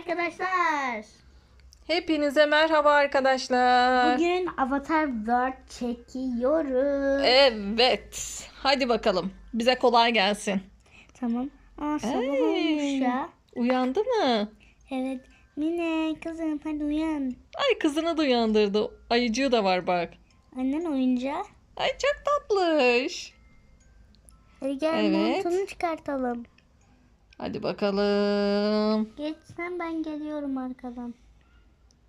Arkadaşlar Hepinize merhaba arkadaşlar. bugün Avatar World çekiyoruz. Evet. Hadi bakalım. Bize kolay gelsin. Tamam. Aa sabah Ey. olmuş ya. Uyandı mı? Evet. Mine kızım hadi uyan. Ay kızını da uyandırdı. Ayıcığı da var bak. Annen oyuncağı. Ay çok tatlış. Hadi gel Evet. montunu çıkartalım. Hadi bakalım. Geç sen ben geliyorum arkadan.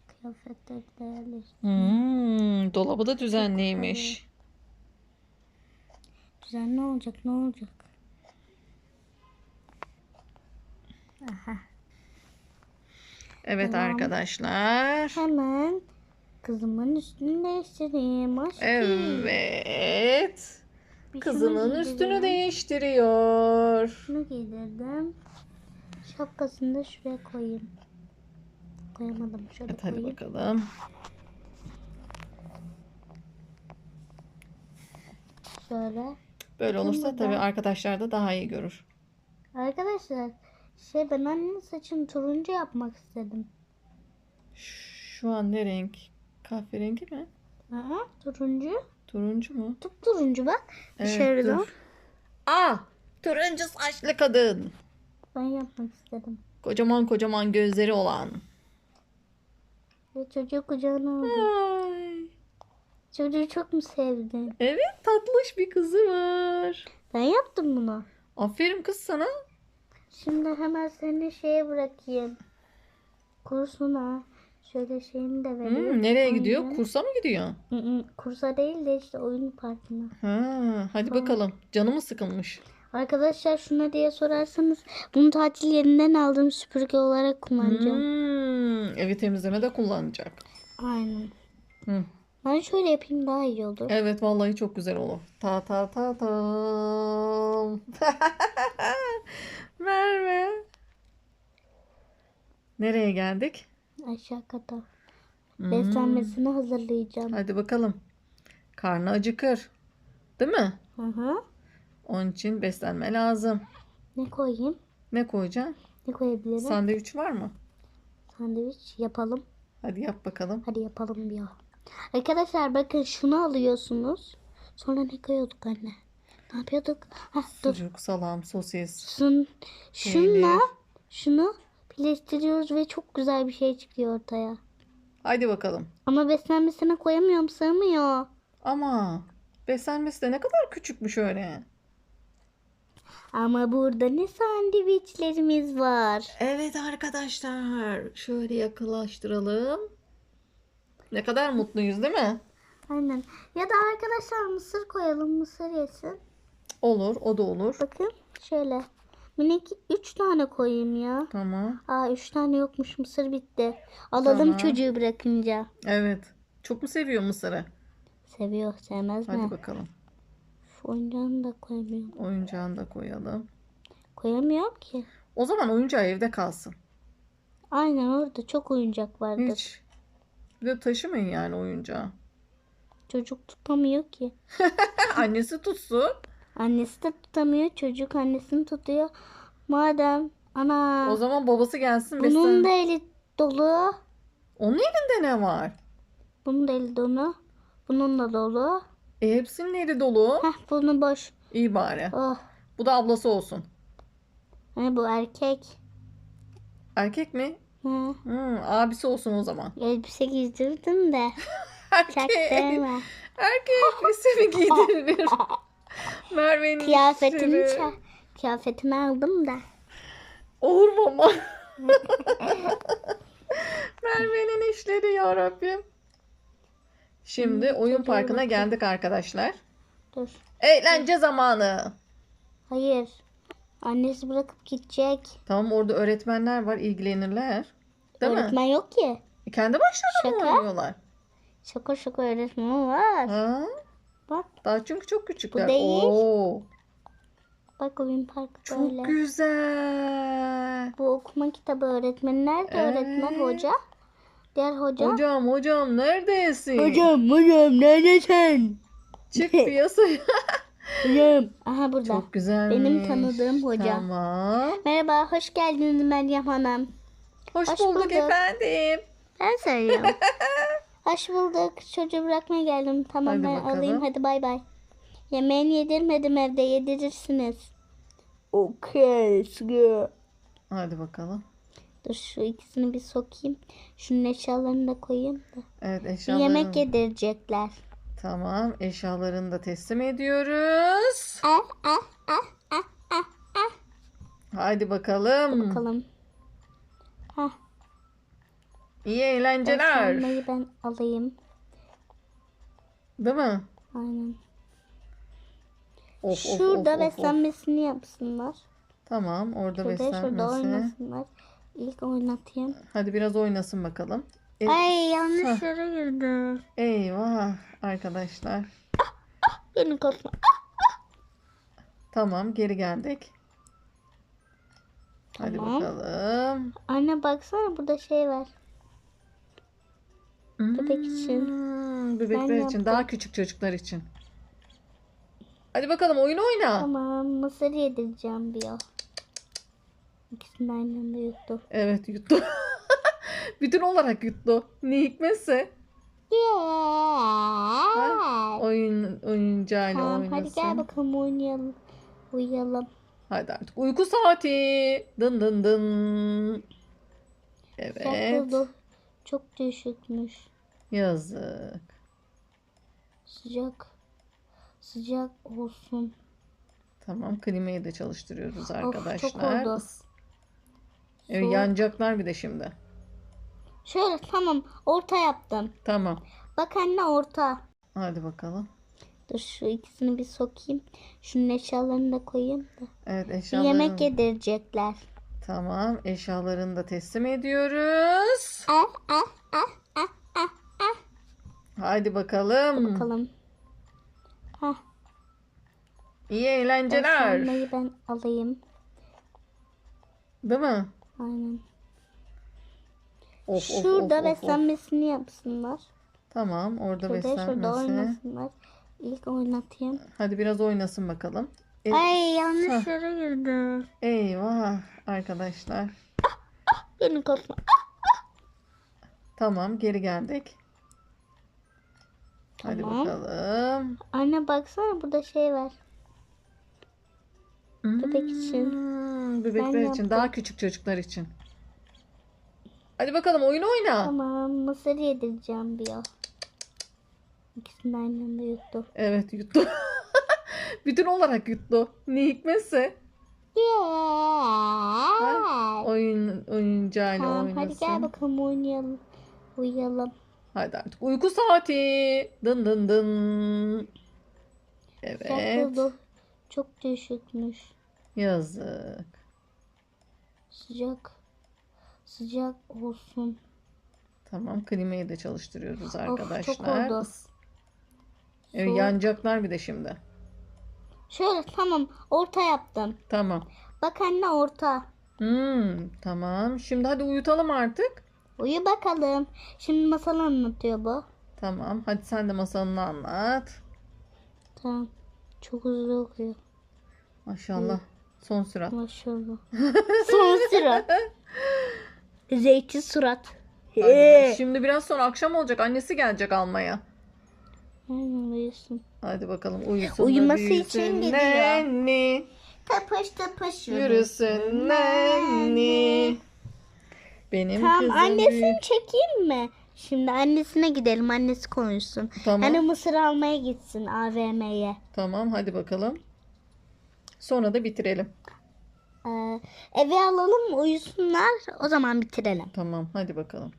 Kıyafetleri de yerleştir. Hmm, dolabı da düzenliymiş. Ne olacak ne olacak? Aha. Evet Tamam. arkadaşlar. Hemen kızımın üstünü değiştireyim. Aşkım. Evet. Bir şunu Kızının üstünü değiştiriyor. Şunu giydirdim. Şapkasını da şuraya koyayım. Koyamadım. Şöyle Evet hadi koyayım. bakalım. Şöyle. Böyle olursa Bakın tabii burada. arkadaşlar da daha iyi görür. Arkadaşlar şey ben annenin saçını turuncu yapmak istedim. Şu an ne renk? Kahverengi mi? Aha, turuncu. Turuncu mu? Tup turuncu bak. Evet, Dışarıda. dur. Aa, turuncu saçlı kadın. Ben yapmak istedim. Kocaman kocaman gözleri olan. Ve çocuğu kucağına aldım. Ay. Çocuğu çok mu sevdin? Evet, tatlış bir kızı var. Ben yaptım bunu. Aferin kız sana. Şimdi hemen seni şeye bırakayım. Kursuna. Şöyle şeyini de vereyim. Hmm, nereye gidiyor? Aynen. Kursa mı gidiyor? Hı hı, Kursa değil de işte oyun parkına. Ha, hadi bakalım. Canı mı sıkılmış? Arkadaşlar şuna diye sorarsanız bunu tatil yerinden aldığım süpürge olarak kullanacağım. Hmm, evi temizleme de kullanacak. Aynen. Hı. Ben şöyle yapayım daha iyi olur. Evet vallahi çok güzel olur. Ta ta ta tam. Merve. Nereye geldik? Aşağı kata. Hmm. Beslenmesini hazırlayacağım. Hadi bakalım. Karnı acıkır. Değil mi? Hı hı. Onun için beslenme lazım. Ne koyayım? Ne koyacaksın? Ne koyabilirim? Sandviç var mı? Sandviç yapalım. Hadi yap bakalım. Hadi yapalım bir ya. Arkadaşlar bakın şunu alıyorsunuz. Sonra ne koyuyorduk anne? Ne yapıyorduk? Hah dur. Sucuk, salam, sosis. Şun, şunla şunu birleştiriyoruz ve çok güzel bir şey çıkıyor ortaya. Hadi bakalım. Ama beslenmesine koyamıyorum sığmıyor. Ama beslenmesi de ne kadar küçükmüş öyle. Ama burada ne sandviçlerimiz var. Evet arkadaşlar. Şöyle yakınlaştıralım. Ne kadar mutluyuz değil mi? Aynen. Ya da arkadaşlar mısır koyalım mısır yesin. Olur, o da olur. Bakın şöyle. Minik 3 tane koyayım ya. Tamam. Aa 3 tane yokmuş mısır bitti. Alalım Tamam. çocuğu bırakınca. Evet. Çok mu seviyor mısırı? Seviyor sevmez mi? Hadi bakalım. Oyuncağını da koyamıyorum. Oyuncağını da koyalım. Koyamıyorum ki. O zaman oyuncağı evde kalsın. Aynen orada çok oyuncak vardır. Hiç. Bir de taşımayın yani oyuncağı. Çocuk tutamıyor ki. Annesi tutsun. Annesi de tutamıyor. Çocuk annesini tutuyor. Madem ana O zaman babası gelsin. bunun beslen- da eli dolu. Onun elinde ne var? Bunun da eli dolu. Bunun da dolu. E hepsinin eli dolu. Heh bunu boş. İyi bari. Oh. Bu da ablası olsun. Hani bu erkek. Erkek mi? Ha, Hmm, abisi olsun o zaman. elbise giydirdim de. Erkek. Çaktırma. Erkek elbise mi giydirilir? Merve'nin Kıyafetimi, işleri. ça- kıyafetimi aldım da. Olur mu ama? Merve'nin işleri ya Rabbim. Şimdi oyun parkına geldik arkadaşlar. Dur. Eğlence zamanı. Hayır. Annesi bırakıp gidecek. Tamam orada öğretmenler var ilgilenirler. Değil mi? Öğretmen yok ki. E, Kendi başlarına mı Şaka. oynuyorlar? Şaka şaka öğretmen var. Ha? Bak Daha çünkü çok küçükler. değil. Oo, bak oyun parkı çok böyle. güzel. Bu okuma kitabı öğretmeni nerede öğretmen Evet. hoca? Diğer hoca. Hocam hocam neredesin? hocam neredesin? Çık piyasaya. Hocam. Aha burada. Çok güzel. Benim tanıdığım hocam. Tamam. Merhaba hoş geldiniz Meryem Hanım. Hoş, Hoş bulduk, bulduk. efendim. Ben söylüyorum. Hoş bulduk. Çocuğu bırakmaya geldim. Tamam Hadi ben bakalım. alayım. Hadi bay bay. Yemeğini yedirmedim evde. Yedirirsiniz. Okay. Hadi bakalım. Dur şu ikisini bir sokayım. Şunun eşyalarını da koyayım da. Evet eşyalarını. yemek yedirecekler. Tamam eşyalarını da teslim ediyoruz. Ah ah ah ah ah. Hadi bakalım. Bakalım. İyi eğlenceler. Beslenmeyi ben alayım. Değil mi? Aynen. Of, Şurada of, of, beslenmesini yapsınlar. Tamam orada Şurada şurada beslenmesi. oynasınlar. İlk oynatayım. Hadi biraz oynasın bakalım. E- Ay yanlış Hah. yere girdi. Eyvah arkadaşlar. Beni korkma. Tamam geri geldik. Hadi Tamam. bakalım. Anne baksana burada şey var. Bebek için. Hmm, Bebekler Ben için. yaptım. Daha küçük çocuklar için. Hadi bakalım oyun oyna. Tamam mısır yedireceğim diyor. İkisini de aynı anda yuttu. Evet yuttu. Bütün olarak yuttu. Ne hikmetse. Yeah. Oyun oyuncağıyla Tamam oynasın. hadi gel bakalım oynayalım. Uyuyalım. Hadi artık uyku saati. Dın dın dın. Evet. Sıcaklığı çok düşükmüş. Yazık. Sıcak. Sıcak olsun. Tamam klimayı da çalıştırıyoruz çok arkadaşlar. oldu. Evet, Soğuk. yanacaklar bir de şimdi. Şöyle tamam orta yaptım. Tamam. Bak anne orta. Hadi bakalım. Dur şu ikisini bir sokayım. Şunun eşyalarını da koyayım da. Evet Bir eşyalarını. yemek yedirecekler. Tamam eşyalarını da teslim ediyoruz. Ah ah. Hadi bakalım. Bakalım. Hah. İyi eğlenceler. Beslenmeyi ben alayım. Değil mi? Aynen. Of, of, Şurada of, of, of. beslenmesini yapsınlar. Tamam orada Şurada şurada beslenmesi. oynasınlar. İlk oynatayım. Hadi biraz oynasın bakalım. E- Ay yanlış Hah. yere girdi. Eyvah arkadaşlar. Beni korkma. Tamam geri geldik. Hadi Tamam. bakalım. Anne baksana burada şey var. Bebek için. Hmm, Bebekler için. yaptım. Daha küçük çocuklar için. Hadi bakalım oyun oyna. Tamam mısır yedireceğim diyor. İkisini de aynı anda yuttu. Evet yuttu. Bütün olarak yuttu. Ne hikmetse. Yeah. Oyun oyuncağıyla Tamam oynasın. hadi gel bakalım oynayalım. Uyuyalım. Hadi artık uyku saati. Dın dın dın. Evet. Çok düşükmüş. Yazık. Sıcak. Sıcak olsun. Tamam klimayı da çalıştırıyoruz çok arkadaşlar. oldu. Evet, Soğuk. yanacaklar bir de şimdi. Şöyle tamam orta yaptım. Tamam. Bak anne orta. Hmm, tamam. Şimdi hadi uyutalım artık. Uyu bakalım. Şimdi masal anlatıyor bu. Tamam. Hadi sen de masalını anlat. Tamam. Çok hızlı okuyor. Maşallah. Son sürat. Maşallah. Son sıra. Zeytin surat. Hadi. Şimdi biraz sonra akşam olacak. Annesi gelecek almaya. Aynen uyusun. Hadi bakalım uyusun. Uyuması için gidiyor. Nenni. Tapış tapış Yürüsün nenni. Benim Tamam kızım annesini büyük. çekeyim mi? Şimdi annesine gidelim. Annesi konuşsun. Tamam. Hani mısır almaya gitsin AVM'ye. Tamam hadi bakalım. Sonra da bitirelim. Ee, eve alalım uyusunlar. O zaman bitirelim. Tamam hadi bakalım.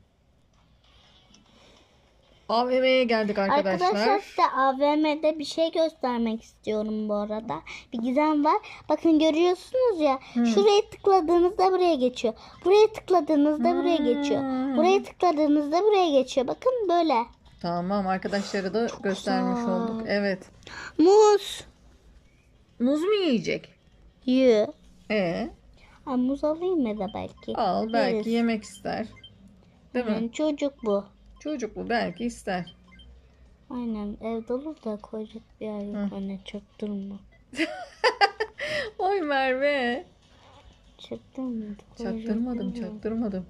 AVM'ye geldik arkadaşlar. Arkadaşlar size AVM'de bir şey göstermek istiyorum bu arada. Bir gizem var. Bakın görüyorsunuz ya. Şuraya tıkladığınızda buraya geçiyor. Buraya tıkladığınızda buraya geçiyor. Hmm. Buraya tıkladığınızda buraya geçiyor. Bakın böyle. Tamam arkadaşlara da göstermiş güzel. olduk. Evet. Muz. Muz mu yiyecek? Yü. E Ha, muz alayım mı da belki? al belki Yeriz. yemek ister. Değil mi? Yani çocuk bu. Çocuk bu belki ister. Aynen evde olur da koyacak bir yer yok. Anne çok durma. Oy Merve. Çaktın mı? Çaktırmadım çaktırmadım.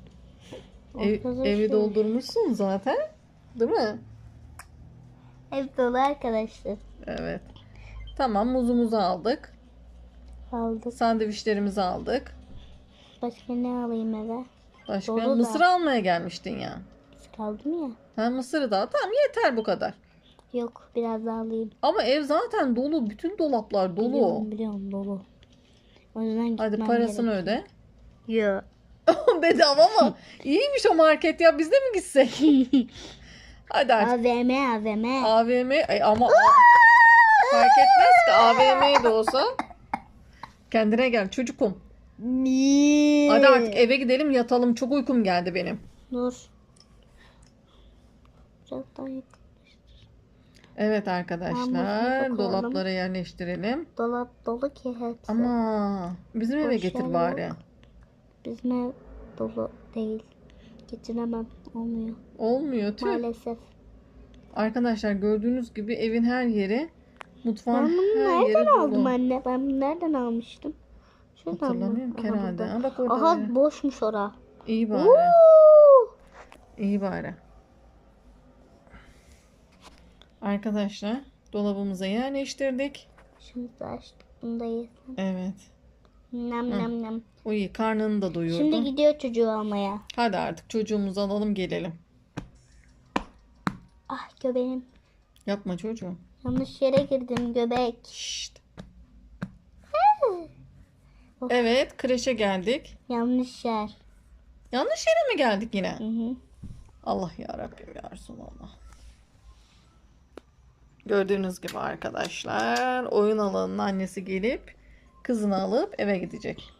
Ev- Arkadaşlar. evi doldurmuşsun zaten. Değil mi? Ev dolu arkadaşlar. Evet. Tamam muzumuzu aldık. Aldık. Sandviçlerimizi aldık. Başka ne alayım eve? Başka Dolu da. mısır almaya gelmiştin ya. Mısır aldım ya. Ha mısırı da al. Tamam yeter bu kadar. Yok biraz daha alayım. Ama ev zaten dolu. Bütün dolaplar dolu. Biliyorum biliyorum dolu. O yüzden gitmem Hadi parasını gerek. öde. Yok. Bedava mı? İyiymiş o market ya. Biz de mi gitsek? Hadi artık. AVM AVM. AVM ay ama fark etmez ki AVM de olsa. Kendine gel çocukum. Hadi artık eve gidelim yatalım. Çok uykum geldi benim. Dur. Biraz daha yak- Evet arkadaşlar dolaplara yerleştirelim. Dolap dolu ki hepsi. Ama bizim eve Boş getir yer bari. yok. Bizim ev dolu değil. Getiremem. Olmuyor. Olmuyor tüh. Maalesef. Arkadaşlar gördüğünüz gibi evin her yeri mutfağın Ben bunu her yeri nereden dolu. aldım anne? Ben bunu nereden almıştım? Şuradan mı? Hatırlamıyorum ki Aha, herhalde. burada. Ha, bak orada. Aha boşmuş ora. İyi bari. Uuu. İyi bari. Arkadaşlar dolabımıza yerleştirdik. Şimdi yesin. Evet. Nem nem nem. O iyi. Karnını da doyurdu. Şimdi gidiyor çocuğu almaya. Hadi artık çocuğumuzu alalım gelelim. Ah göbeğim. Yapma çocuğum. Yanlış yere girdim göbek. Şşt. Evet kreşe geldik. Yanlış yer. Yanlış yere mi geldik yine? Hı hı. Allah ya Rabbim ya Resulallah. Gördüğünüz gibi arkadaşlar oyun alanının annesi gelip kızını alıp eve gidecek.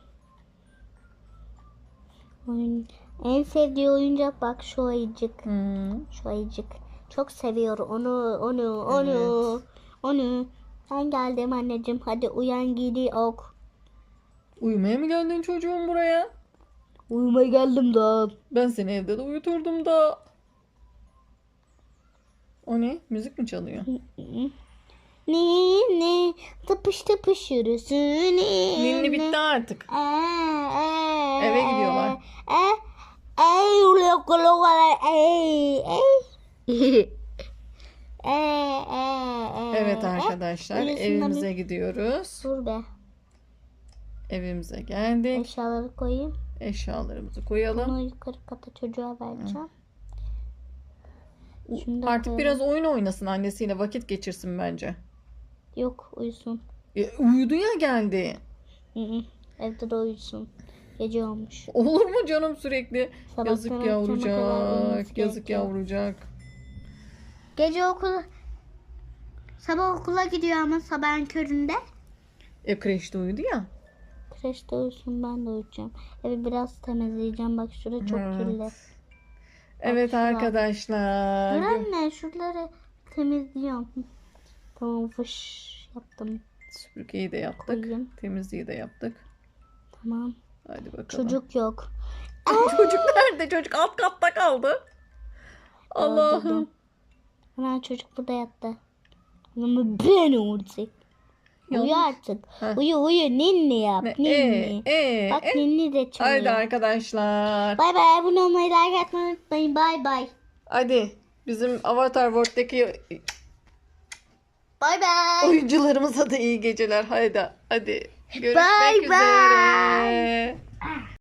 Oyun. En sevdiği oyuncak bak şu ayıcık. Hmm. Şu ayıcık. Çok seviyor onu, onu, onu, onu. Ben geldim anneciğim. Hadi uyan gidiyor. Uyumaya mı geldin çocuğum buraya? Uyumaya geldim da. Ben seni evde de uyuturdum da. O ne? Müzik mi çalıyor? Ne ne tıpış tıpış yürüsün. Ninni bitti artık. Eve Eve gidiyorlar. Evet arkadaşlar Uyusunlar evimize gidiyoruz. Dur be. Evimize geldik. Eşyaları koyayım. Eşyalarımızı koyalım. Bunu yukarı kata çocuğa vereceğim. Şunu da Artık koyalım. biraz oyun oynasın annesiyle vakit geçirsin bence. Yok uyusun. E, uyudu ya geldi. Hı hı. Evde de uyusun. Gece olmuş. Olur mu canım sürekli? Sabahtan Yazık akşama kadar uyuması yavrucak. Yazık gerekiyor. yavrucak. Gece okul sabah okula gidiyor ama sabahın köründe. E kreşte uyudu ya. Kreşte uyusun ben de uyuyacağım. Evi biraz temizleyeceğim. Bak şurada çok Evet. kirli. Evet arkadaşlar. Anne şuraları temizliyorum. Tamam fış yaptım. Süpürgeyi de yaptık. Koyayım. Temizliği de yaptık. Tamam. Hadi bakalım. Çocuk yok. Çocuk nerede? Çocuk alt katta kaldı. Allah'ım. Ana çocuk burada yattı. Ama ben olacak. Uyu Yanlış. artık. Heh. Uyu uyu ninni yap. Ne? Ninni. E, e, Bak e. ninni de çalıyor. Haydi arkadaşlar. Bay bay abone olmayı like atmayı unutmayın. Bay bay. Hadi bizim Avatar World'deki Bay bay. oyuncularımıza da iyi geceler. Haydi. Hadi. Görüşmek Bye bye. üzere.